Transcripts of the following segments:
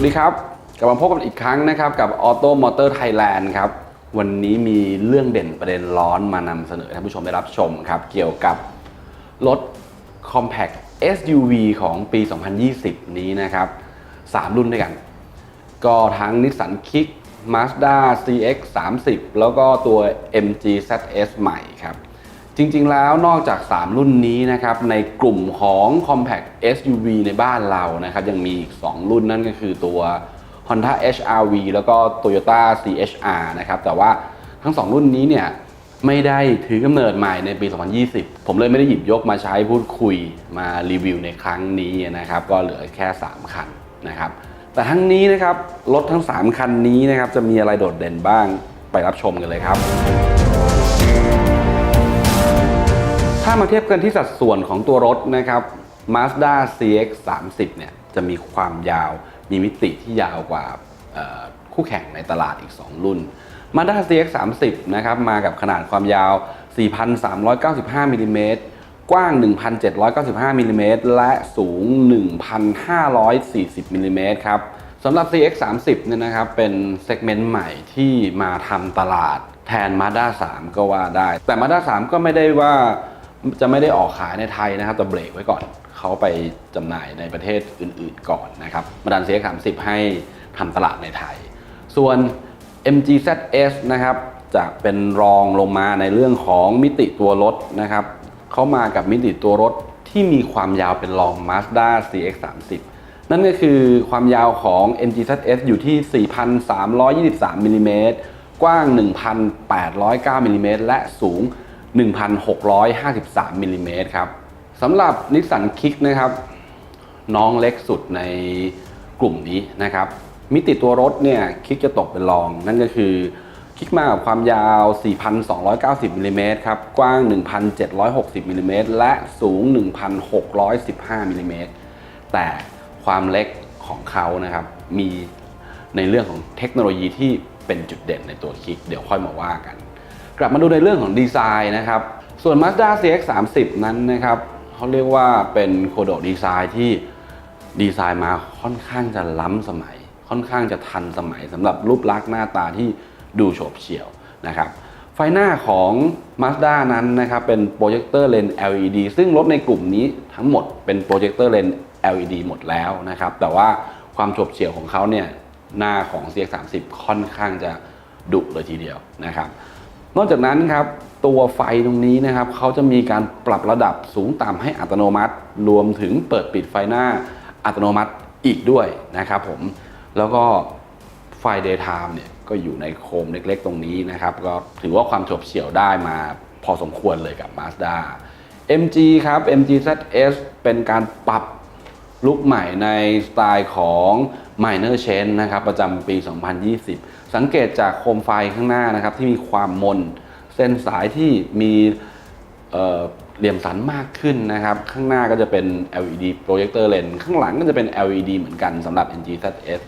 วัสดีครับ กลับมาพบกันอีกครั้งนะครับกับ Auto Motor Thailand ครับ วันนี้มีเรื่องเด่นประเด็นร้อนมานำเสนอให้ท่านผู้ชมได้รับชมครับ เกี่ยวกับรถ Compact SUV ของปี 2020 นี้นะครับ 3 รุ่นด้วยกัน ก็ทั้ง Nissan Kick Mazda CX 30แล้วก็ตัว MG ZS ใหม่ครับ จริงๆ แล้วนอกจาก 3 รุ่นนี้นะครับ ในกลุ่มของ Compact SUV ในบ้านเรานะครับ ยังมีอีก 2 รุ่นนั่นก็คือตัว Honda HRV แล้วก็ Toyota CHR นะครับ แต่ว่าทั้ง 2 รุ่นนี้เนี่ยไม่ได้ถือกำเนิดใหม่ในปี 2020 ผมเลยไม่ได้หยิบยกมาใช้พูดคุยมารีวิวในครั้งนี้นะครับ ก็เหลือแค่ 3 คันนะครับ แต่ทั้งนี้นะครับ รถทั้ง 3 คันนี้นะครับ จะมีอะไรโดดเด่นบ้างไปรับชมกันเลยครับ ถ้ามาเทียบกันที่สัดส่วนของตัวรถนะครับ Mazda CX 30เนี่ยจะมีความยาว มีมิติที่ยาวกว่าคู่แข่งในตลาดอีก 2 รุ่น Mazda CX 30นะครับมากับขนาดความยาว 4,395มิลลิเมตรกว้าง 1,795มิลลิเมตรและสูง 1,540มิลลิเมตรครับสำหรับ CX 30เนี่ยนะครับเป็นเซกเมนต์ใหม่ที่มาทำตลาดแทน Mazda 3 ก็ว่าได้ แต่ Mazda 3 ก็ไม่ได้ว่า จะไม่ได้ออกขายในไทยนะครับแต่เบรกไว้ก่อนเขาไปจำหน่ายในประเทศอื่นๆก่อนนะครับมาดันเซีย30ให้ทำตลาดในไทย ส่วน MG ZS นะครับจะเป็นรองลงมาในเรื่องของมิติตัวรถนะครับเขามากับมิติตัวรถที่มีความยาวเป็นรอง Mazda CX 30 นั่นก็คือความยาวของ MG ZS อยู่ที่ 4,323มิลลิเมตรกว้าง 1,809มิลลิเมตรและสูง 1,653มิลลิเมตรครับสำหรับนิสสันคิกนะครับ น้องเล็กสุดในกลุ่มนี้นะครับ มิติตัวรถเนี่ยคิกจะตกเป็นรอง นั่นก็คือคิกมากับความยาว 4,290มิลลิเมตรครับ กว้าง 1,760มิลลิเมตรและสูง 1,615มิลลิเมตรแต่ความเล็กของเขานะครับ มีในเรื่องของเทคโนโลยีที่เป็นจุดเด่นในตัวคิก เดี๋ยวค่อยมาว่ากัน กลับมาดูในเรื่องของดีไซน์นะครับ ส่วน Mazda CX 30 นั้นนะครับเขาเรียกว่าเป็นโคโดดีไซน์ที่ดีไซน์มาค่อนข้างจะล้ำสมัย ค่อนข้างจะทันสมัยสำหรับรูปลักษณ์หน้าตาที่ดูโฉบเฉี่ยวนะครับไฟหน้าของ Mazda นั้นนะครับเป็นโปรเจคเตอร์เลน LED ซึ่งรถในกลุ่มนี้ทั้งหมดเป็นโปรเจคเตอร์เลน LED หมดแล้วนะครับ แต่ว่าความโฉบเฉี่ยวของเขาเนี่ยหน้าของ CX 30 ค่อนข้างจะดุเลยทีเดียวนะครับ นอกจากนั้นครับตัวไฟตรงนี้นะครับเขาจะมีการปรับระดับสูงต่ำให้อัตโนมัติ รวมถึงเปิดปิดไฟหน้าอัตโนมัติอีกด้วยนะครับผมแล้วก็ไฟ daytime เนี่ยก็อยู่ในโคมเล็กๆ ตรงนี้นะครับ ก็ถือว่าความฉบเฉี่ยวได้มาพอสมควรเลยกับ Mazda MG ครับ MG ZS เป็นการปรับลุคใหม่ในสไตล์ของ Minor Change นะครับ ประจำปี 2020 สังเกตจากโคมไฟข้างหน้านะครับที่มีความมน เส้นสายที่มีเหลี่ยมสันมากขึ้นนะครับ ข้างหน้าก็จะเป็น LED projector lens ข้างหลังก็จะเป็น LED เหมือนกันสำหรับ NG ZS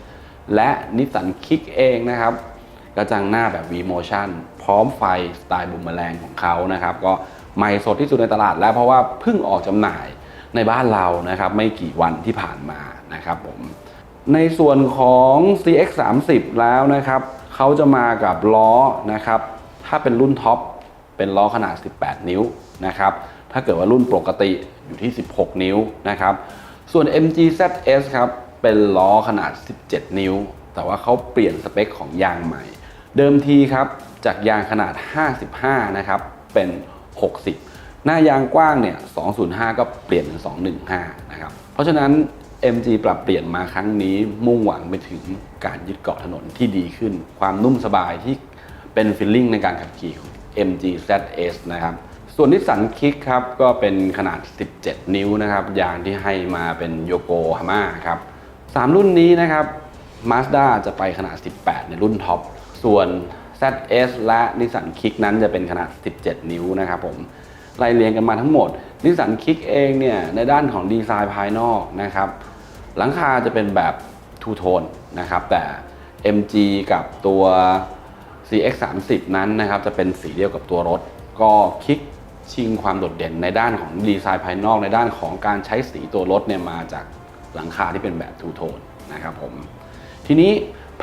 และ Nissan Kick เองนะครับกระจังหน้าแบบ V Motion พร้อมไฟสไตล์บุมแมลงของเขานะครับ ก็ใหม่สดที่สุดในตลาดแล้วเพราะว่าเพิ่งออกจำหน่ายในบ้านเรานะครับ ไม่กี่วันที่ผ่านมานะครับผม ในส่วนของ CX 30แล้วนะครับเขาจะมากับล้อนะครับ ถ้าเป็นรุ่นท็อปเป็นล้อขนาด 18 นิ้วนะครับ ถ้าเกิดว่ารุ่นปกติอยู่ที่ 16 นิ้วนะครับ ส่วน MG ZS ครับเป็นล้อขนาด 17 นิ้ว แต่ว่าเขาเปลี่ยนสเปคของยางใหม่ เดิมทีครับจากยางขนาด 55 นะครับ เป็น 60 หน้ายางกว้างเนี่ย 205 ก็เปลี่ยนเป็น 215 นะครับ เพราะฉะนั้น MG ปรับเปลี่ยนมาครั้งนี้มุ่งหวังไปถึงการยึดเกาะถนนที่ดีขึ้น ความนุ่มสบายที่เป็นฟีลลิ่งในการขับขี่ของ MG ZS นะครับ ส่วนนิสสันคิกครับ ก็เป็นขนาด 17 นิ้วนะครับ ยางที่ให้มาเป็นโยโกฮาม่าครับ3รุ่นนี้นะครับ Mazda จะไปขนาด 18 ในรุ่นท็อป ส่วน ZS และนิสสันคิกนั้นจะเป็นขนาด 17 นิ้วนะครับผมไล่เรียงกันมาทั้งหมดนิสสันคิกเองเนี่ยในด้านของดีไซน์ภายนอกนะครับ หลังคาจะเป็นแบบทูโทนนะครับแต่ MG กับตัว CX 3 0นั้นนะครับจะเป็นสีเดียวกับตัวรถ ก็คิกชิงความโดดเด่นในด้านของดีไซน์ภายนอกในด้านของการใช้สีตัวรถเนี่ยมาจากหลังคาที่เป็นแบบทูโทนนะครับผมทีนี้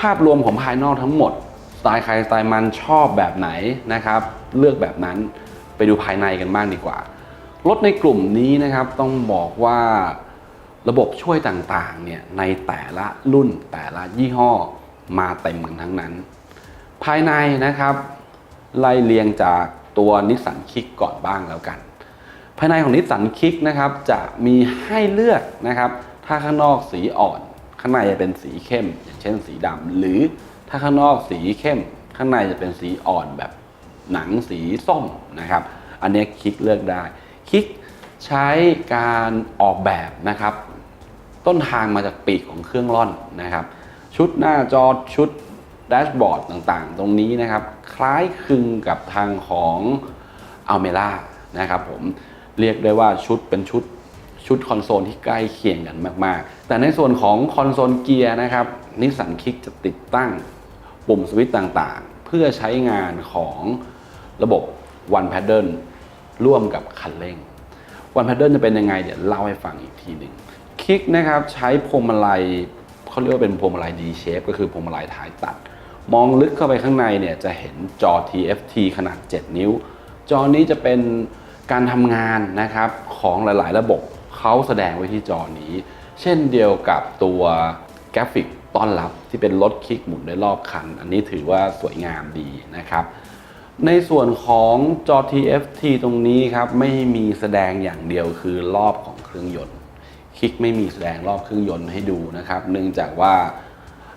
ภาพรวมของภายนอกทั้งหมดสไตล์ใครสไตล์มันชอบแบบไหนนะครับเลือกแบบนั้นไปดูภายในกันบ้างดีกว่า รถในกลุ่มนี้นะครับต้องบอกว่า ระบบช่วยต่างๆเนี่ยในแต่ละรุ่นแต่ละยี่ห้อมาเต็มกันทั้งนั้น ภายในนะครับ ไล่เรียงจากตัวนิสสันคิกก่อนบ้างแล้วกัน ภายในของนิสสันคิกนะครับจะมีให้เลือกนะครับ ถ้าข้างนอกสีอ่อน ข้างในจะเป็นสีเข้ม อย่างเช่นสีดำหรือถ้าข้างนอกสีเข้ม ข้างในจะเป็นสีอ่อนแบบหนังสีส้มนะครับ อันนี้คลิกเลือกได้ คลิกใช้การออกแบบนะครับ ต้นทางมาจากปีกของเครื่องร่อนนะครับ ชุดหน้าจอชุดแดชบอร์ดต่างๆ ตรงนี้นะครับ คล้ายคลึงกับทางของอัลเมล่านะครับผมเรียกได้ว่าชุดเป็นชุดชุดคอนโซลที่ใกล้เคียงกันมาก ๆ แต่ในส่วนของคอนโซลเกียร์นะครับนิสสันคิกจะติดตั้งปุ่มสวิตช์ต่างๆ เพื่อใช้งานของระบบ One Paddle ร่วมกับคันเร่งวันแพดเดิลจะเป็นยังไงเดี๋ยวเล่าให้ฟังอีกทีหนึ่ง คลิกนะครับใช้พวงมาลัยเขาเรียกว่าเป็นพวงมาลัย D shape ก็คือพวงมาลัยท้ายตัด มองลึกเข้าไปข้างในเนี่ยจะเห็นจอ TFT ขนาด 7 นิ้ว จอนี้จะเป็นการทำงานนะครับของหลาย ๆ ระบบเขาแสดงไว้ที่จอนี้ เช่นเดียวกับตัวกราฟิกต้อนรับที่เป็นรถคลิกหมุนได้รอบคัน อันนี้ถือว่าสวยงามดีนะครับ ในส่วนของจอ TFT ตรงนี้ครับไม่มีแสดงอย่างเดียวคือรอบของเครื่องยนต์ คลิกไม่มีแสดงรอบเครื่องยนต์ให้ดูนะครับ เนื่องจากว่า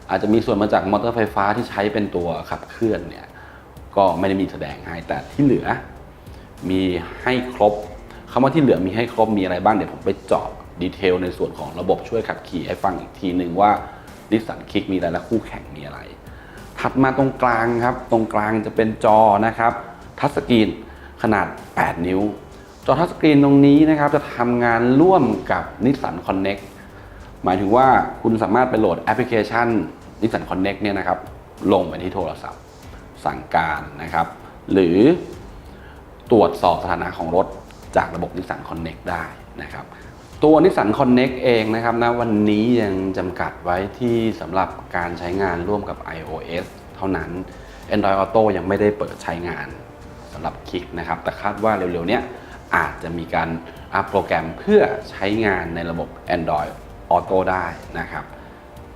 อาจจะมีส่วนมาจากมอเตอร์ไฟฟ้าที่ใช้เป็นตัวขับเคลื่อนเนี่ยก็ไม่ได้มีแสดงให้แต่ที่เหลือ มีให้ครบคำว่าที่เหลือมีให้ครบมีอะไรบ้างเดี๋ยวผมไปเจาะดีเทลในส่วนของระบบช่วยขับขี่ให้ฟังอีกทีหนึ่งว่านิสสันคิกมีอะไรและคู่แข่งมีอะไร ถัดมาตรงกลางครับ ตรงกลางจะเป็นจอนะครับ ทัชสกรีนขนาด 8 นิ้ว จอทัชสกรีนตรงนี้นะครับจะทำงานร่วมกับ Nissan Connect หมายถึงว่าคุณสามารถไปโหลดแอปพลิเคชัน Nissan Connect เนี่ยนะครับ ลงไปที่โทรศัพท์ สั่งการนะครับ หรือตรวจสอบสถานะของรถจากระบบ Nissan Connect ได้นะครับ ตัว Nissan Connect เองนะครับนะวันนี้ยังจำกัดไว้ที่สำหรับการใช้งานร่วมกับ iOS เท่านั้น Android Auto ยังไม่ได้เปิดใช้งานสำหรับคลิกนะครับ แต่คาดว่าเร็วๆเนี้ย อาจจะมีการอัพโปรแกรมเพื่อใช้งานในระบบ Android Auto ได้นะครับ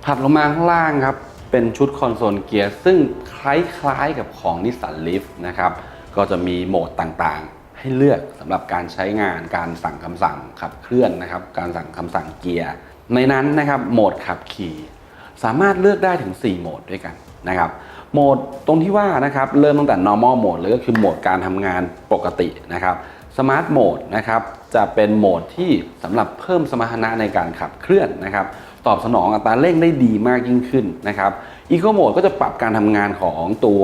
ถัดลงมาข้างล่างครับ เป็นชุดคอนโซลเกียร์ซึ่งคล้ายๆกับของ Nissan Leaf นะครับ ก็จะมีโหมดต่างๆ ให้เลือกสำหรับการใช้งานการสั่งคำสั่งขับเคลื่อนนะครับ การสั่งคำสั่งเกียร์ ในนั้นนะครับโหมดขับขี่สามารถเลือกได้ถึง 4 โหมดด้วยกันนะครับโหมดตรงที่ว่านะครับเริ่มตั้งแต่ normal mode เลยก็คือโหมดการทำงานปกตินะครับ smart mode นะครับจะเป็นโหมดที่สำหรับเพิ่มสมรรถนะในการขับเคลื่อนนะครับตอบสนองอัตราเร่งได้ดีมากยิ่งขึ้นนะครับ Eco Mode ก็จะปรับการทำงานของตัว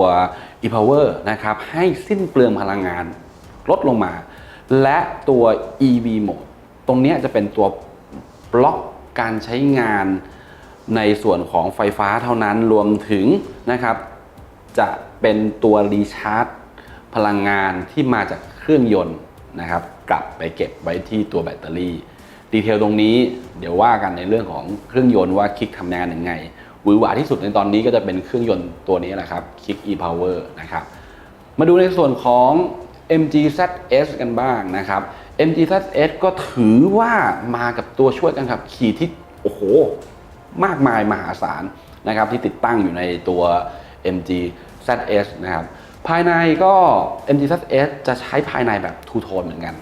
e-power นะครับให้สิ้นเปลืองพลังงานลดลงมา และตัว EV Mode ตรงนี้จะเป็นตัวบล็อกการใช้งานในส่วนของไฟฟ้าเท่านั้นรวมถึงนะครับ จะเป็นตัวรีชาร์จ พลังงานที่มาจากเครื่องยนต์ นะครับกลับไปเก็บไว้ที่ตัวแบตเตอรี่ ดีเทลตรงนี้เดี๋ยวว่ากันในเรื่องของเครื่องยนต์ว่าคลิกทำงานยังไงหวือหวาที่สุดในตอนนี้ก็จะเป็นเครื่องยนต์ตัวนี้แหละครับคลิก e-power นะครับมาดูในส่วนของ MG ZS กันบ้างนะครับ MG ZS ก็ถือว่ามากับตัวช่วยการขับขี่ที่โอ้โห มากมายมหาศาลนะครับที่ติดตั้งอยู่ในตัว MG ZS นะครับ ภายในก็ MG ZS จะใช้ภายในแบบทูโทนเหมือนกัน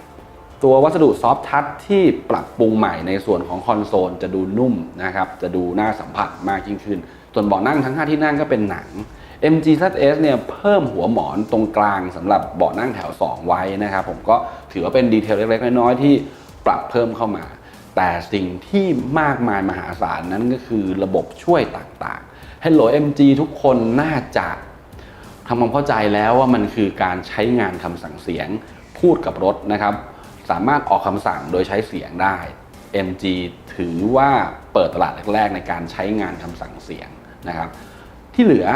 ตัววัสดุซอฟทัชที่ปรับปรุงใหม่ในส่วนของคอนโซลจะดูนุ่มนะครับ จะดูน่าสัมผัสมากยิ่งขึ้น ส่วนเบาะนั่งทั้ง 5 ที่นั่งก็เป็นหนัง MG ZS เนี่ยเพิ่มหัวหมอนตรงกลางสำหรับเบาะนั่งแถว 2 ไว้นะครับผมก็ถือว่าเป็นดีเทลเล็กๆน้อยๆที่ปรับเพิ่มเข้ามา แต่สิ่งที่มากมายมหาศาลนั้นก็คือระบบช่วยต่างๆ Hello MG ทุกคนน่าจะ ทำความเข้าใจแล้วว่ามันคือการใช้งานคำสั่งเสียง พูดกับรถนะครับ สามารถออกคำสั่งโดยใช้เสียงได้ MG ถือว่าเปิดตลาดแรกๆ ในการใช้งานคำสั่งเสียงนะครับ ที่เหลือ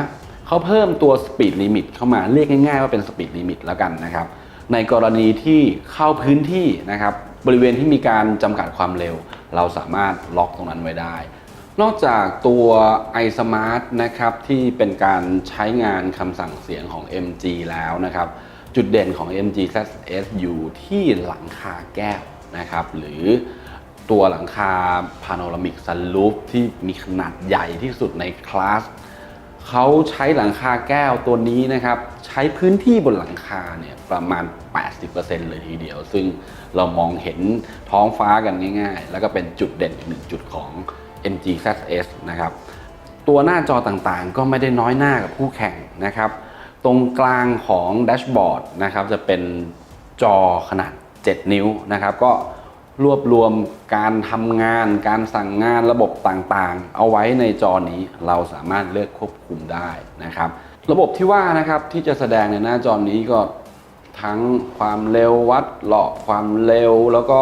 เขาเพิ่มตัว Speed Limit เข้ามาเรียกง่ายๆว่าเป็น Speed Limit แล้วกันนะครับ ในกรณีที่เข้าพื้นที่นะครับ บริเวณที่มีการจำกัดความเร็ว เราสามารถล็อกตรงนั้นไว้ได้ นอกจากตัว iSmart นะครับที่เป็นการใช้งานคำสั่งเสียงของ MG แล้วนะครับ จุดเด่นของ MG ZS อยู่ที่หลังคาแก้วนะครับ หรือตัวหลังคา Panoramic Sunroof ที่มีขนาดใหญ่ที่สุดในคลาสเขาใช้หลังคาแก้วตัวนี้นะครับ ใช้พื้นที่บนหลังคาเนี่ยประมาณ 80%เลยทีเดียว ซึ่งเรามองเห็นท้องฟ้ากันง่าย ๆ แล้วก็เป็นจุดเด่นอีกหนึ่งจุดของ MG ZS นะครับ ตัวหน้าจอต่างๆ ก็ไม่ได้น้อยหน้ากับคู่แข่งนะครับ ตรงกลางของแดชบอร์ดนะครับจะเป็นจอขนาด 7 นิ้วนะครับ ก็รวบรวมการทำงาน การสั่งงานระบบต่างๆ เอาไว้ในจอนี้เราสามารถเลือกควบคุมได้นะครับ ระบบที่ว่านะครับที่จะแสดงในหน้าจอนี้ก็ทั้งความเร็ววัดหลอกความเร็วแล้วก็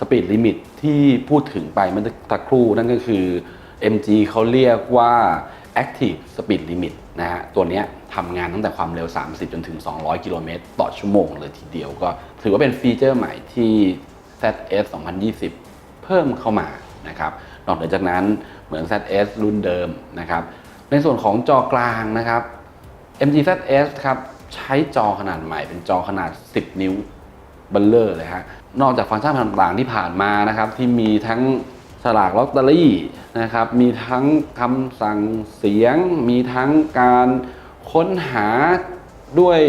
สปีดลิมิตที่พูดถึงไปเมื่อสักครู่นั่นก็คือ MG เขาเรียกว่า Active Speed Limit นะฮะ ตัวนี้ทำงานตั้งแต่ความเร็ว 30 จนถึง 200 กิโลเมตรต่อชั่วโมงเลยทีเดียวก็ถือว่าเป็นฟีเจอร์ใหม่ที่ ZS 2020 เพิ่มเข้ามานะครับ นอกจากนั้นเหมือน ZS รุ่นเดิมนะครับ ในส่วนของจอกลางนะครับ MG ZS ครับ ใช้จอขนาดใหม่เป็นจอขนาด 10 นิ้วเบัลเลอร์เลยฮะ นอกจากฟังก์ชันต่างๆที่ผ่านมานะครับ ที่มีทั้งสลากลอตเตอรี่นะครับ มีทั้งคำสั่งเสียง มีทั้งการค้นหาด้วย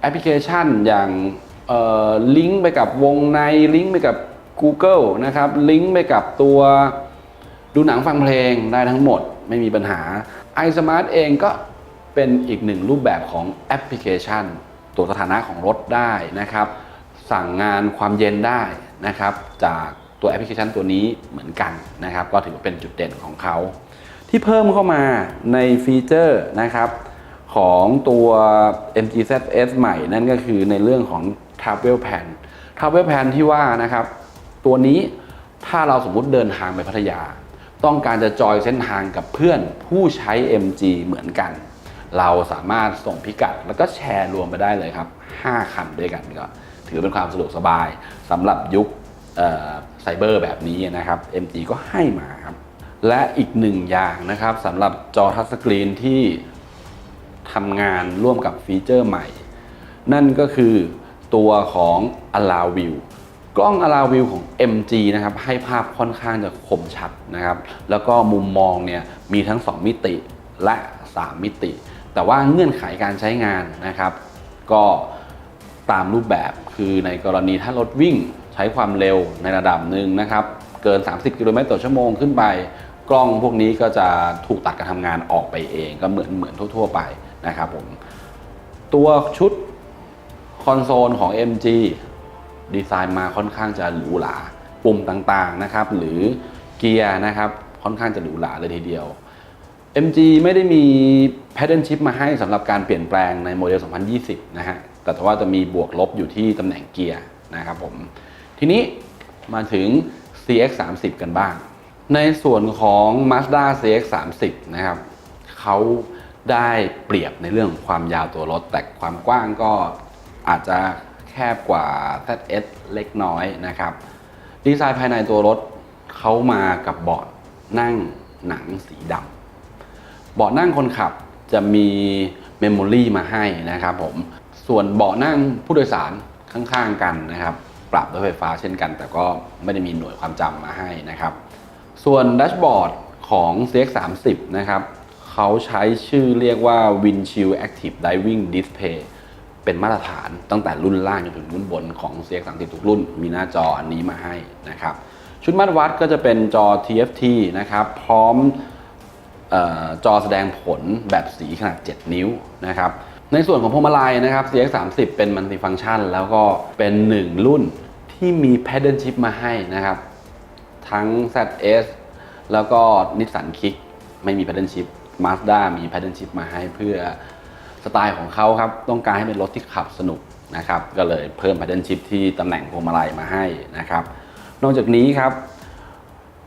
แอปพลิเคชันอย่างลิงก์ไปกับวงในลิงก์ไปกับ Google นะครับ ลิงก์ไปกับตัวดูหนังฟังเพลงได้ทั้งหมดไม่มีปัญหา iSmart เองก็เป็นอีกหนึ่งรูปแบบของแอปพลิเคชัน ตัวสถานะของรถได้นะครับ สั่งงานความเย็นได้นะครับ จากตัวแอปพลิเคชันตัวนี้เหมือนกันนะครับ ก็ถือว่าเป็นจุดเด่นของเขา ที่เพิ่มเข้ามาในฟีเจอร์นะครับของตัว MGZS ใหม่นั่นก็คือในเรื่องของ Travel Plan Travel Plan ที่ว่านะครับ ตัวนี้ถ้าเราสมมุติเดินทางไปพัทยา ต้องการจะจอยเส้นทางกับเพื่อนผู้ใช้ MG เหมือนกัน เราสามารถส่งพิกัดแล้วก็แชร์รวมไปได้เลยครับ 5 คันด้วยกันก็ ถือเป็นความสะดวกสบายสำหรับยุคไซเบอร์แบบนี้นะครับ MG ก็ให้มาครับและอีกหนึ่งอย่างนะครับสำหรับจอทัชสกรีนที่ทำงานร่วมกับฟีเจอร์ใหม่ นั่นก็คือตัวของ Allow View กล้อง Allow View ของ MG นะครับให้ภาพค่อนข้างจะคมชัดนะครับ แล้วก็มุมมองเนี่ยมีทั้ง 2 มิติและ 3 มิติ แต่ว่าเงื่อนไขการใช้งานนะครับ ก็ตามรูปแบบ คือในกรณีถ้ารถวิ่งใช้ความเร็วในระดับหนึ่งนะครับ เกิน 30 กิโลเมตรต่อชั่วโมงขึ้นไป กล้องพวกนี้ก็จะถูกตัดการทำงานออกไปเองก็เหมือนเหมือนทั่ว ๆ ไปนะครับผมตัวชุดคอนโซลของ MG ดีไซน์มาค่อนข้างจะหรูหราปุ่มต่างๆนะครับหรือเกียร์นะครับค่อนข้างจะหรูหราเลยทีเดียว MG ไม่ได้มี pattern chip มาให้สำหรับการเปลี่ยนแปลงในโมเดล 2020 นะฮะ แต่ว่าจะมีบวกลบอยู่ที่ตำแหน่งเกียร์นะครับผม ทีนี้มาถึง CX30 กันบ้าง ในส่วนของ Mazda CX30 นะครับเขาได้เปรียบในเรื่องความยาวตัวรถ แต่ความกว้างก็อาจจะแคบกว่า ZS เล็กน้อยนะครับ ดีไซน์ภายในตัวรถเขามากับเบาะนั่งหนังสีดำเบาะนั่งคนขับจะมีเมมโมรีมาให้นะครับผม ส่วนเบาะนั่งผู้โดยสารข้างๆกันนะครับ ปรับด้วยไฟฟ้าเช่นกัน แต่ก็ไม่ได้มีหน่วยความจำมาให้นะครับ ส่วนแดชบอร์ดของ CX30 นะครับเขาใช้ชื่อเรียกว่า Windshield Active Diving Display เป็นมาตรฐานตั้งแต่รุ่นล่างจนถึงรุ่นบนของ CX30 ทุกรุ่น มีหน้าจออันนี้มาให้นะครับ ชุดมาตรวัดก็จะเป็นจอ TFT นะครับ พร้อมออจอแสดงผลแบบสีขนาด 7 นิ้วนะครับ ในส่วนของพวงมาลัยนะครับ CX30 เป็นมัลติฟัง c t ชัน แล้วก็เป็นหนึ่งรุ่นที่มี Paddle Chip มาให้นะครับ ทั้ง ZS แล้วก็ Nissan Kick ไม่มี Paddle Chip Mazda มี Paddle Chip มาให้เพื่อสไตล์ของเขาครับ ต้องการให้เป็นรถที่ขับสนุกนะครับ ก็เลยเพิ่ม Paddle Chip ที่ตำแหน่งพวงมาลัยมาให้นะครับ นอกจากนี้ครับ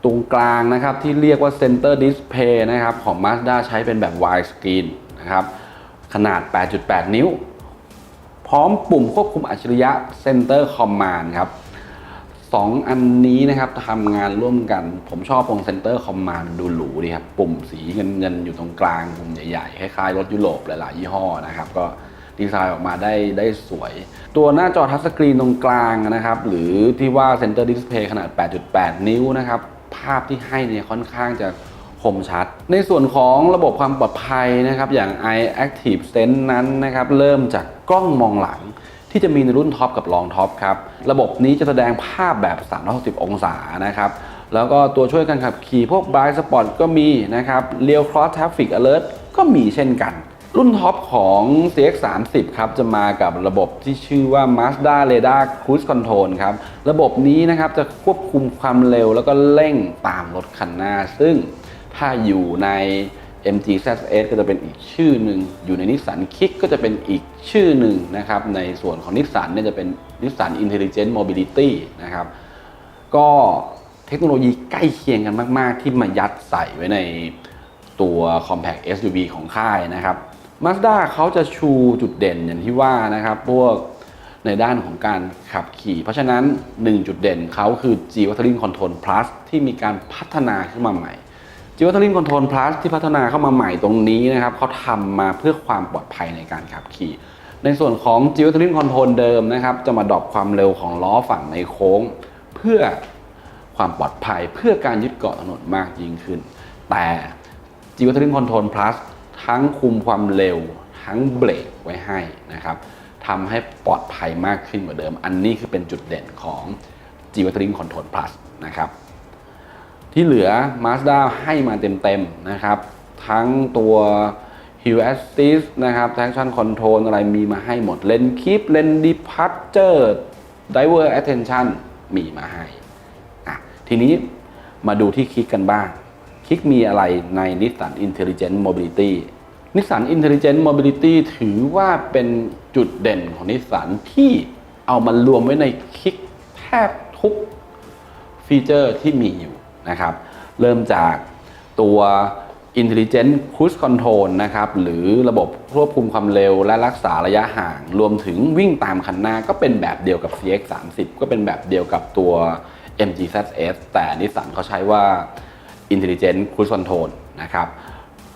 ตรงกลางนะครับที่เรียกว่า Center Display นะครับของ Mazda ใช้เป็นแบบ Wide Screen นะครับ ขนาด 8.8 นิ้ว พร้อมปุ่มควบคุมอัจฉริยะ Center Command ครับสองอันนี้นะครับทำงานร่วมกัน ผมชอบตรงเซนเตอร์คอมมานดูหรูดีครับ ปุ่มสีเงินเงินอยู่ตรงกลาง ปุ่มใหญ่ๆ คล้ายๆ รถยุโรปหลายๆ ยี่ห้อนะครับ ก็ดีไซน์ออกมาได้ได้สวย ตัวหน้าจอทัชสกรีนตรงกลางนะครับ หรือที่ว่าเซนเตอร์ดิสเพย์ขนาด 8.8 นิ้วนะครับ ภาพที่ให้เนี่ยค่อนข้างจะ คมชัด ในส่วนของระบบความปลอดภัยนะครับอย่าง i Active Sense นั้นนะครับเริ่มจากกล้องมองหลังที่จะมีในรุ่นท็อปกับรองท็อปครับ ระบบนี้จะแสดงภาพแบบ 360 องศานะครับ แล้วก็ตัวช่วยการขับขี่พวก Blind Spot ก็มีนะครับ Real Cross Traffic Alert ก็มีเช่นกัน รุ่นท็อปของ CX30 ครับจะมากับระบบที่ชื่อว่า Mazda Radar Cruise Control ครับ ระบบนี้นะครับจะควบคุมความเร็วแล้วก็เร่งตามรถคันหน้า ซึ่ง ถ้าอยู่ใน MG ZS ก็จะเป็นอีกชื่อหนึ่ง อยู่ในนิสสันคิกก็จะเป็นอีกชื่อหนึ่งนะครับ ในส่วนของนิสสันเนี่ยจะเป็นนิสสัน Intelligent Mobility นะครับ ก็เทคโนโลยีใกล้เคียงกันมาก ๆ ที่มายัดใส่ไว้ในตัว Compact SUV ของค่ายนะครับ Mazda เขาจะชูจุดเด่นอย่างที่ว่านะครับ พวกในด้านของการขับขี่ เพราะฉะนั้น 1 จุดเด่นเขาคือ G Watering Control Plus ที่มีการพัฒนาขึ้นมาใหม่ G Watering Control Plus ที่พัฒนาเข้ามาใหม่ตรงนี้นะครับเขาทำมาเพื่อความปลอดภัยในการขับขี่ ในส่วนของ G Watering Control เดิมนะครับ จะมาดรอปความเร็วของล้อฝั่งในโค้ง เพื่อความปลอดภัยเพื่อการยึดเกาะถนนมากยิ่งขึ้น แต่ G Watering Control Plus ทั้งคุมความเร็ว ทั้งเบรกไว้ให้นะครับทำให้ปลอดภัยมากขึ้นกว่าเดิม อันนี้คือเป็นจุดเด่นของ G Watering Control Plus นะครับ ที่เหลือ Mazda ให้มาเต็มๆนะครับ ทั้งตัว Hill Assist นะครับ Traction Control อะไรมีมาให้หมด Lane Keep Lane Departure Driver Attention มีมาให้อะทีนี้มาดูที่คลิกกันบ้าง คลิกมีอะไรใน Nissan Intelligent Mobility Nissan Intelligent Mobility ถือว่าเป็นจุดเด่นของนิสสันที่เอามารวมไว้ในคลิกแทบทุกฟีเจอร์ที่มีอยู่ นะครับ เริ่มจากตัว Intelligent Cruise Control นะครับหรือระบบควบคุมความเร็วและรักษาระยะห่าง รวมถึงวิ่งตามคันหน้าก็เป็นแบบเดียวกับ CX30 ก็เป็นแบบเดียวกับตัว MG ZS แต่นิสสันเขาใช้ว่า Intelligent Cruise Control นะครับ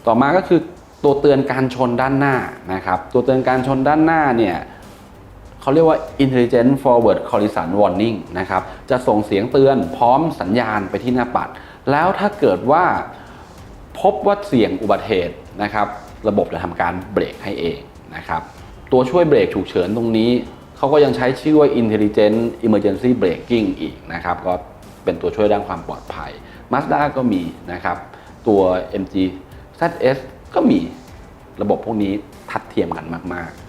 ต่อมาก็คือตัวเตือนการชนด้านหน้านะครับ ตัวเตือนการชนด้านหน้าเนี่ย เขาเรียกว่า Intelligent Forward Collision Warning นะครับ จะส่งเสียงเตือนพร้อมสัญญาณไปที่หน้าปัด แล้วถ้าเกิดว่าพบว่าเสี่ยงอุบัติเหตุนะครับ ระบบจะทำการเบรกให้เองนะครับ ตัวช่วยเบรกฉุกเฉินตรงนี้ เขาก็ยังใช้ชื่อว่า Intelligent Emergency Braking อีกนะครับ ก็เป็นตัวช่วยด้านความปลอดภัย Mazda ก็มีนะครับ ตัว MG ZS ก็มีระบบพวกนี้ทัดเทียมกันมาก ๆ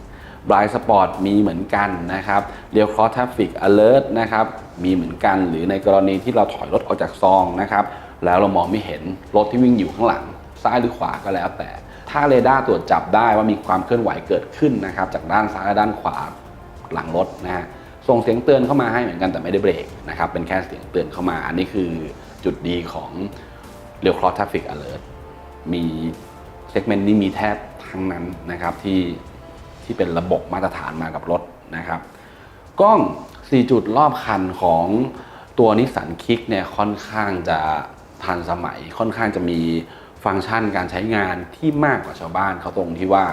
Blind Spot มีเหมือนกันนะครับ Real Cross Traffic Alert นะครับมีเหมือนกันหรือในกรณีที่เราถอยรถออกจากซองนะครับแล้วเรามองไม่เห็นรถที่วิ่งอยู่ข้างหลัง ซ้ายหรือขวาก็แล้วแต่ ถ้าเรดาร์ตรวจจับได้ว่ามีความเคลื่อนไหวเกิดขึ้นนะครับจากด้านซ้ายและด้านขวาหลังรถนะฮะส่งเสียงเตือนเข้ามาให้เหมือนกันแต่ไม่ได้เบรกนะครับเป็นแค่เสียงเตือนเข้ามาอันนี้คือจุดดีของ Real Cross Traffic Alert มีเซกเมนต์นี้มีแทบทั้งนั้นนะครับที่ ที่เป็นระบบมาตรฐานมากับรถนะครับ กล้อง 4 จุดรอบคันของตัวนิสสันคิกเนี่ยค่อนข้างจะทันสมัย ค่อนข้างจะมีฟังก์ชันการใช้งานที่มากกว่าชาวบ้านเขาตรงที่ว่า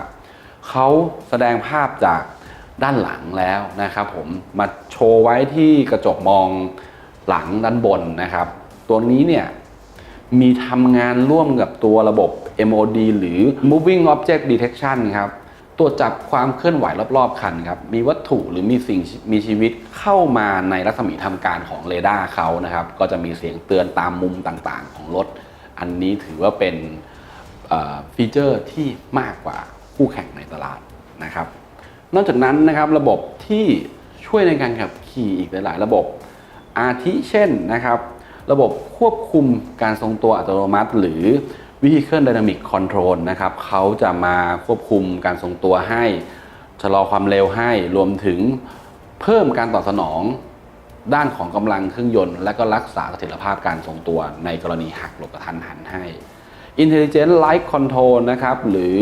เขาแสดงภาพจากด้านหลังแล้วนะครับผมมาโชว์ไว้ที่กระจกมองหลังด้านบนนะครับ ตัวนี้เนี่ยมีทำงานร่วมกับตัวระบบ MOD หรือ Moving Object Detection ครับ ตรวจจับความเคลื่อนไหวรอบๆคันครับ มีวัตถุหรือมีสิ่งมีชีวิตเข้ามาในรัศมีทำการของเรดาร์เขานะครับ ก็จะมีเสียงเตือนตามมุมต่างๆ ของรถ อันนี้ถือว่าเป็นฟีเจอร์ที่มากกว่าคู่แข่งในตลาดนะครับ นอกจากนั้นนะครับระบบที่ช่วยในการขับขี่อีกหลาย ๆ ระบบ อาทิเช่นนะครับ ระบบควบคุมการทรงตัวอัตโนมัติ หรือ Vehicle Dynamic Control นะครับเขาจะมาควบคุมการทรงตัวให้ชะลอความเร็วให้รวมถึงเพิ่มการตอบสนองด้านของกำลังเครื่องยนต์ และก็รักษาเสถียรภาพการทรงตัวในกรณีหักหลบกระทันหันให้ Intelligent Light Control นะครับหรือ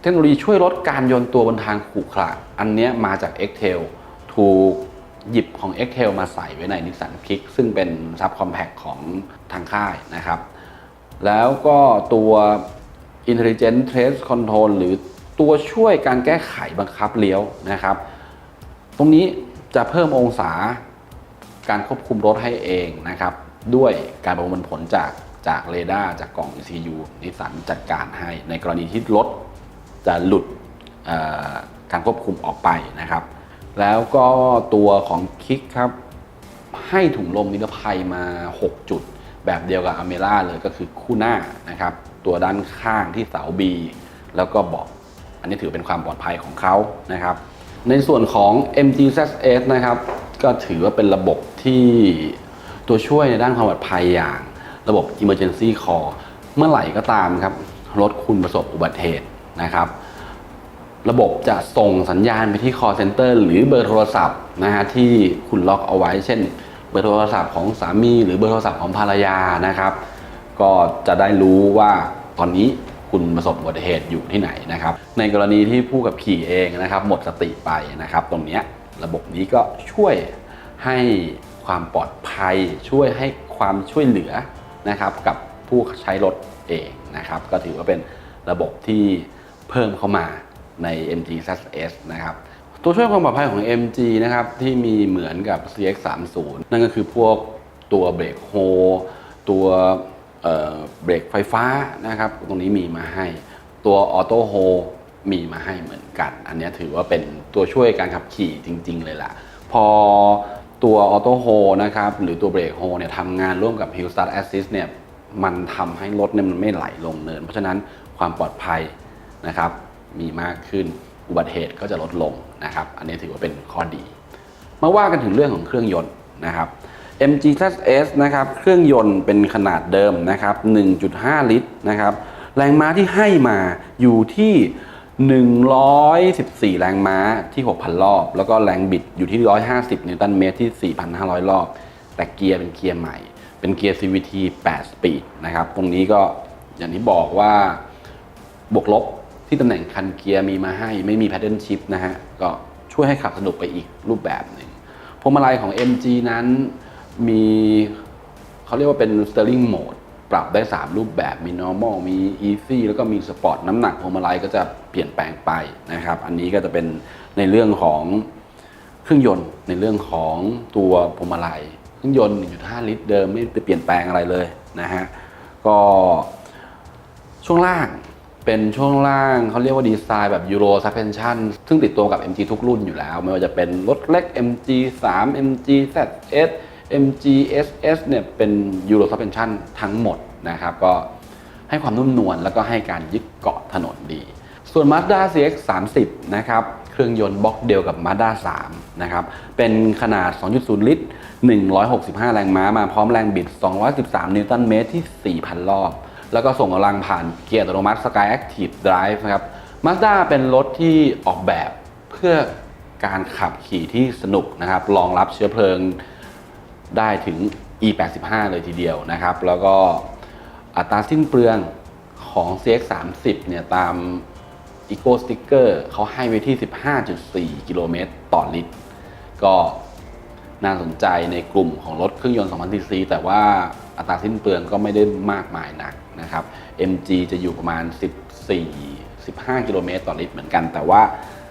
เทคโนโลยีช่วยลดการโยนตัวบนทางขรุขระอันนี้มาจาก Excel ถูกหยิบของ e x c e l มาใส่ไว้ใน Nissan Kick ซึ่งเป็นซับคอมแพคของทางค่ายนะครับ แล้วก็ตัว Intelligent Trace Control หรือตัวช่วยการแก้ไขบังคับเลี้ยวนะครับ ตรงนี้จะเพิ่มองศาการควบคุมรถให้เองนะครับ ด้วยการประมวลผลจากจากเรดาร์จากกล่อง ECU นิสันจัดการให้ ในกรณีที่รถจะหลุดการควบคุมออกไปนะครับ แล้วก็ตัวของคิกครับ ให้ถุงลมนิรภัยมา 6 จุด แบบเดียวกับอเมร่าเลยก็คือคู่หน้านะครับ ตัวด้านข้างที่เสา B แล้วก็เบอกอันนี้ถือเป็นความปลอดภัยของเขานะครับ ในส่วนของ MGZS นะครับ ก็ถือว่าเป็นระบบที่ตัวช่วยในด้านความปลอดภัยอย่าง ระบบ Emergency Call เมื่อไหร่ก็ตามครับรถคุณประสบอุบัติเหตุนะครับระบบจะส่งสัญญาณไปที่ call center หรือเบอร์โทรศัพท์นะฮะที่คุณล็อกเอาไว้ เช่น เบอร์โทรศัพท์ของสามี หรือเบอร์โทรศัพท์ของภรรยานะครับ ก็จะได้รู้ว่าตอนนี้คุณประสบอุบัติเหตุอยู่ที่ไหนนะครับ ในกรณีที่ผู้ขับขี่เองนะครับ หมดสติไปนะครับ ตรงนี้ระบบนี้ก็ช่วยให้ความปลอดภัยช่วยให้ความช่วยเหลือนะครับ กับผู้ใช้รถเองนะครับ ก็ถือว่าเป็นระบบที่เพิ่มเข้ามาใน MG ZS นะครับ ตัวช่วยความปลอดภัยของ MG นะครับ ที่มีเหมือนกับ CX30 นั่นก็คือพวกตัวเบรกโฮตัวเบรกไฟฟ้านะครับ ตรงนี้มีมาให้ ตัวออโต้โฮมีมาให้เหมือนกัน อันนี้ถือว่าเป็นตัวช่วยการขับขี่จริง ๆ เลยล่ะ พอตัวออโต้โฮนะครับ หรือตัวเบรกโฮเนี่ยทำงานร่วมกับ Hill Start Assist เนี่ยมันทำให้รถเนี่ยมันไม่ไหลลงเนิน เพราะฉะนั้นความปลอดภัยนะครับมีมากขึ้น อุบัติเหตุก็จะลดลงนะครับ อันนี้ถือว่าเป็นข้อดี มาว่ากันถึงเรื่องของเครื่องยนต์นะครับ MG ZS นะครับเครื่องยนต์เป็นขนาดเดิมนะครับ 1.5 ลิตรนะครับ แรงม้าที่ให้มาอยู่ที่ 114 แรงม้าที่ 6,000 รอบ แล้วก็แรงบิดอยู่ที่ 150 นิวตันเมตรที่ 4,500 รอบ แต่เกียร์เป็นเกียร์ใหม่ เป็นเกียร์ CVT 8 สปีดนะครับ ตรงนี้ก็อย่างที่บอกว่าบวกลบ ที่ตำแหน่งคันเกียร์มีมาให้ไม่มีแพดเดิลชิพนะฮะ ก็ช่วยให้ขับสนุกไปอีกรูปแบบหนึ่งพวงมาลัยของ MG นั้นมีเขาเรียกว่าเป็น steering mode ปรับได้ 3 รูปแบบมี normal มี easy แล้วก็มี sport น้ำหนักพวงมาลัยก็จะเปลี่ยนแปลงไปนะครับ อันนี้ก็จะเป็นในเรื่องของเครื่องยนต์ในเรื่องของตัวพวงมาลัยเครื่องยนต์ 1.5 ลิตรเดิมไม่ไปเปลี่ยนแปลงอะไรเลยนะฮะ ก็ช่วงล่าง เป็นช่วงล่างเขาเรียกว่าดีไซน์แบบ Euro Suspension ซึ่งติดตัวกับ MG ทุกรุ่นอยู่แล้ว ไม่ว่าจะเป็นรถเล็ก MG 3 MG ZS MG SS เนี่ยเป็น Euro Suspension ทั้งหมดนะครับ ก็ให้ความนุ่มนวลแล้วก็ให้การยึดเกาะถนนดี ส่วน Mazda CX 30นะครับ เครื่องยนต์บล็อกเดียวกับ Mazda 3นะครับ เป็นขนาด 2.0 ลิตร 165 แรงม้ามาพร้อมแรงบิด 213 นิวตันเมตรที่ 4,000 รอบ แล้วก็ส่งกำลังผ่านเกียร์อัตโนมัติ Sky Active Drive นะครับ Mazda เป็นรถที่ออกแบบเพื่อการขับขี่ที่สนุกนะครับรองรับเชื้อเพลิงได้ถึง E85 เลยทีเดียวนะครับ แล้วก็อัตราสิ้นเปลืองของ CX30 เนี่ยตาม Eco Sticker เขาให้ไว้ที่ 15.4 กิโลเมตรต่อลิตร ก็น่าสนใจในกลุ่มของรถเครื่องยนต์ 2,000ซีแต่ว่าอัตราสิ้นเปลืองก็ไม่ได้มากมายนัก นะครับ MG จะอยู่ประมาณ 14 15 กิโลเมตรต่อลิตรเหมือนกัน แต่ว่า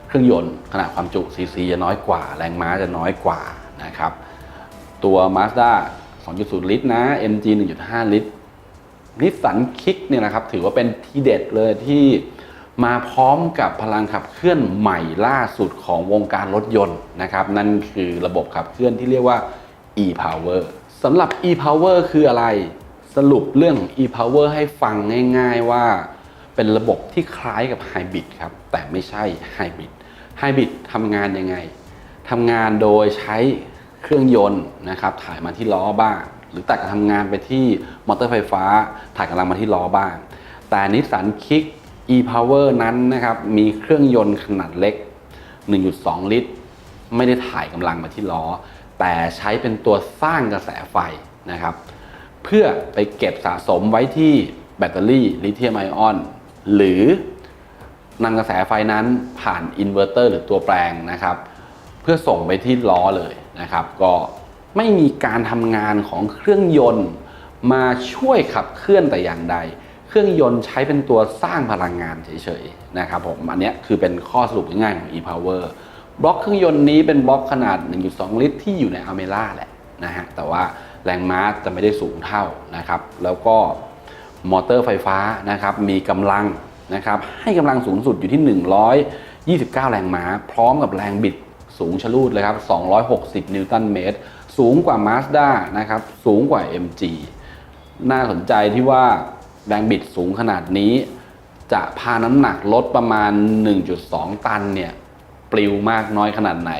เครื่องยนต์ขนาดความจุซีซีจะน้อยกว่า แรงม้าจะน้อยกว่านะครับ ตัว Mazda 2.0 ลิตรนะ MG 1.5 ลิตรนิสสันคิกเนี่ยนะครับ ถือว่าเป็นทีเด็ดเลยที่มาพร้อมกับพลังขับเคลื่อนใหม่ล่าสุดของวงการรถยนต์นะครับ นั่นคือระบบขับเคลื่อนที่เรียกว่า e-power สำหรับ e-power คืออะไร สรุปเรื่องของ e-power ให้ฟังง่ายๆว่า เป็นระบบที่คล้ายกับไฮบริดครับ แต่ไม่ใช่ไฮบริดไฮบริดทำงานยังไงทำงานโดยใช้เครื่องยนต์นะครับ ถ่ายมาที่ล้อบ้าง หรือแตัดการทำงานไปที่มอเตอร์ไฟฟ้า ถ่ายกำลังมาที่ล้อบ้าง แต่นิสสันคิก e-power นั้นนะครับ มีเครื่องยนต์ขนาดเล็ก 1.2 ลิตร ไม่ได้ถ่ายกำลังมาที่ล้อ แต่ใช้เป็นตัวสร้างกระแสไฟนะครับ เพื่อไปเก็บสะสมไว้ที่แบตเตอรี่ลิเธียมไอออน หรือนำกระแสไฟนั้นผ่านอินเวอร์เตอร์หรือตัวแปลงนะครับ เพื่อส่งไปที่ล้อเลยนะครับ ก็ไม่มีการทำงานของเครื่องยนต์ มาช่วยขับเคลื่อนแต่อย่างใด เครื่องยนต์ใช้เป็นตัวสร้างพลังงานเฉยๆนะครับผมอันนี้คือเป็นข้อสรุปง่ายๆของ e-power บล็อกเครื่องยนต์นี้เป็นบล็อกขนาด 1.2 ลิตรที่อยู่ในอเมร่าแหละนะฮะแต่ว่า แรงม้าจะไม่ได้สูงเท่านะครับ แล้วก็มอเตอร์ไฟฟ้านะครับมีกำลังนะครับให้กำลังสูงสุดอยู่ที่ 129 แรงม้า พร้อมกับแรงบิดสูงชะลูดเลยครับ 260 นิวตันเมตร สูงกว่า Mazda นะครับ สูงกว่า MG น่าสนใจที่ว่าแรงบิดสูงขนาดนี้ จะพาน้ำหนักลดประมาณ 1.2 ตันเนี่ย ปลิวมากน้อยขนาดไหน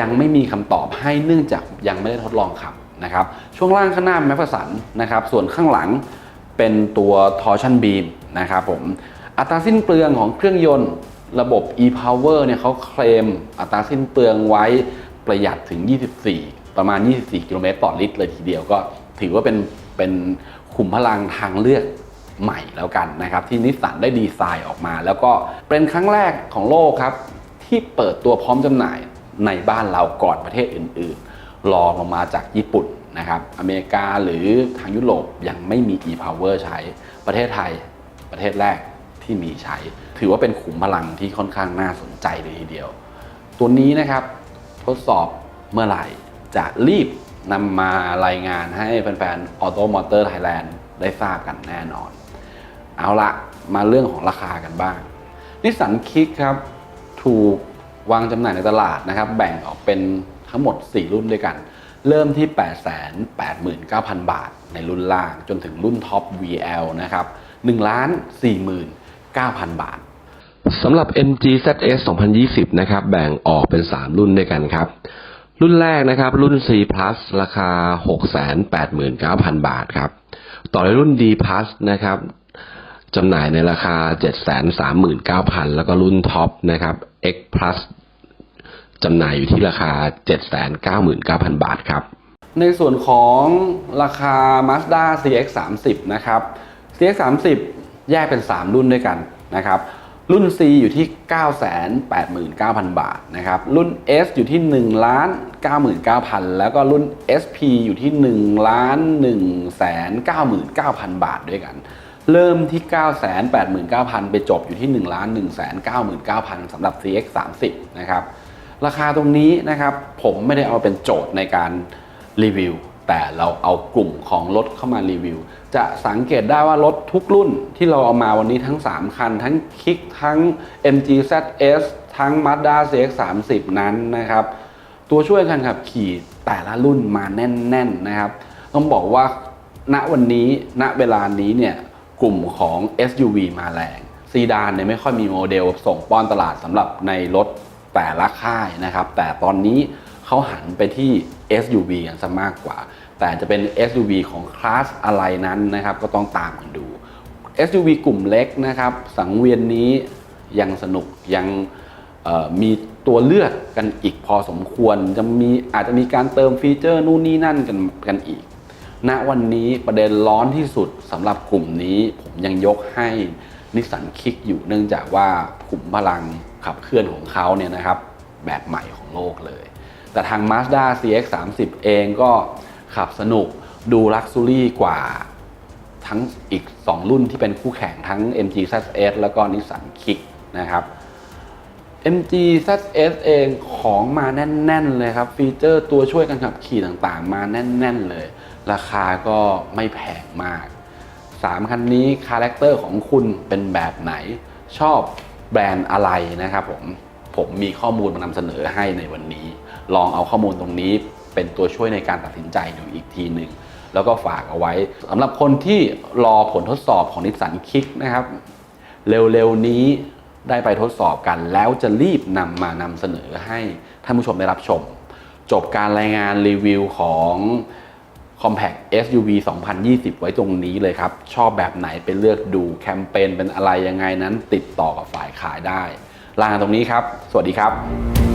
ยังไม่มีคำตอบให้เนื่องจากยังไม่ได้ทดลองขับ นะครับช่วงล่างข้างหน้าแมฟสันนะครับส่วนข้างหลังเป็นตัว torsion beam นะครับผมอัตราสิ้นเปลืองของเครื่องยนต์ระบบ e-power เนี่ยเขาเคลมอัตราสิ้นเปลืองไว้ประหยัดถึง 24 ประมาณ 24 กิโลเมตรต่อลิตรเลยทีเดียวก็ถือว่าเป็นเป็นขุมพลังทางเลือกใหม่แล้วกันนะครับ ที่นิสสันได้ดีไซน์ออกมา แล้วก็เป็นครั้งแรกของโลกครับ ที่เปิดตัวพร้อมจำหน่ายในบ้านเราก่อนประเทศอื่น ๆ รองลงมาจากญี่ปุ่นนะครับอเมริกาหรือทางยุโรปยังไม่มี e-power ใช้ประเทศไทยประเทศแรกที่มีใช้ ถือว่าเป็นขุมพลังที่ค่อนข้างน่าสนใจเลยทีเดียว ตัวนี้นะครับทดสอบเมื่อไหร่จะรีบนำมารายงานให้แฟนๆ Auto Motor Thailand ได้ทราบกันแน่นอน เอาละมาเรื่องของราคากันบ้างนิสสันคิกครับ ถูกวางจำหน่ายในตลาดนะครับ แบ่งออกเป็น ทั้งหมด 4 รุ่นด้วยกัน เริ่มที่ 889,000 บาท ในรุ่นล่างจนถึงรุ่นท็อป VL นะครับ1,49,000 บาทสำหรับ MG ZS 2020 นะครับ แบ่งออกเป็น 3 รุ่นด้วยกันครับ รุ่นแรกนะครับ รุ่น C Plus ราคา 689,000 บาทครับ ต่อด้วยรุ่น D Plus นะครับจำหน่ายในราคา 739,000 แล้วก็รุ่นท็อปนะครับ X Plus จำหน่ายอยู่ที่ราคา 799,000 บาทครับ ในส่วนของราคา Mazda CX-30 นะครับ CX-30 แยกเป็น 3 รุ่นด้วยกันนะครับ รุ่น C อยู่ที่ 989,000 บาทนะครับ รุ่น S อยู่ที่1 99,000 แล้วก็รุ่น SP อยู่ที่1 199,000 บาทด้วยกัน เริ่มที่ 989,000 ไปจบอยู่ที่1 199,000สำหรับ CX-30 นะครับ ราคาตรงนี้นะครับ ผมไม่ได้เอาเป็นโจทย์ในการรีวิว แต่เราเอากลุ่มของรถเข้ามารีวิว จะสังเกตได้ว่ารถทุกรุ่นที่เราเอามาวันนี้ทั้ง 3 คัน ทั้งคิกทั้ง MG ZS ทั้ง Mazda CX-30 นั้นนะครับ ตัวช่วยการขับขี่แต่ละรุ่นมาแน่น ๆนะครับ ต้องบอกว่าณวันนี้ณเวลานี้เนี่ยกลุ่มของ SUV มาแรงซีดานเนี่ยไม่ค่อยมีโมเดลส่งป้อนตลาดสำหรับในรถ แต่ละค่ายนะครับ แต่ตอนนี้เขาหันไปที่ SUV กันซะมากกว่า แต่จะเป็น SUV ของคลาสอะไรนั้นนะครับ ก็ต้องตามกันดู SUV กลุ่มเล็กนะครับ สังเวียนนี้ยังสนุกยังมีตัวเลือกกันอีกพอสมควร จะมีอาจจะมีการเติมฟีเจอร์นู่นนี่นั่นกันกันอีก ณวันนี้ประเด็นร้อนที่สุดสำหรับกลุ่มนี้ผมยังยกให้นิสสันคิกอยู่เนื่องจากว่ากลุ่มพลัง ขับเคลื่อนของเขาเนี่ยนะครับแบบใหม่ของโลกเลย แต่ทาง Mazda CX-30 เองก็ขับสนุกดูลักซ์ u รี่กว่าทั้งอีก 2 รุ่นที่เป็นคู่แข่งทั้ง MG ZS แล้วก็ Nissan Kick นะครับ MG ZS เองของมาแน่น ๆ เลยครับ ฟีเจอร์ตัวช่วยการขับขี่ต่างๆ มาแน่น ๆ เลย ราคาก็ไม่แพงมาก 3 คันนี้คาแรคเตอร์ของคุณเป็นแบบไหน ชอบ แบรนด์อะไรนะครับผมผมมีข้อมูลมานำเสนอให้ในวันนี้ ลองเอาข้อมูลตรงนี้เป็นตัวช่วยในการตัดสินใจดูอีกทีหนึ่งแล้วก็ฝากเอาไว้สำหรับคนที่รอผลทดสอบของนิสสันคิกนะครับ เร็วๆนี้ได้ไปทดสอบกัน แล้วจะรีบนำมานำเสนอให้ท่านผู้ชมได้รับชม จบการรายงานรีวิวของ Compact SUV 2020 ไว้ตรงนี้เลยครับ ชอบแบบไหนไปเลือกดูแคมเปญเป็นอะไรยังไงนั้นติดต่อกับฝ่ายขายได้ลาตรงนี้ครับ สวัสดีครับ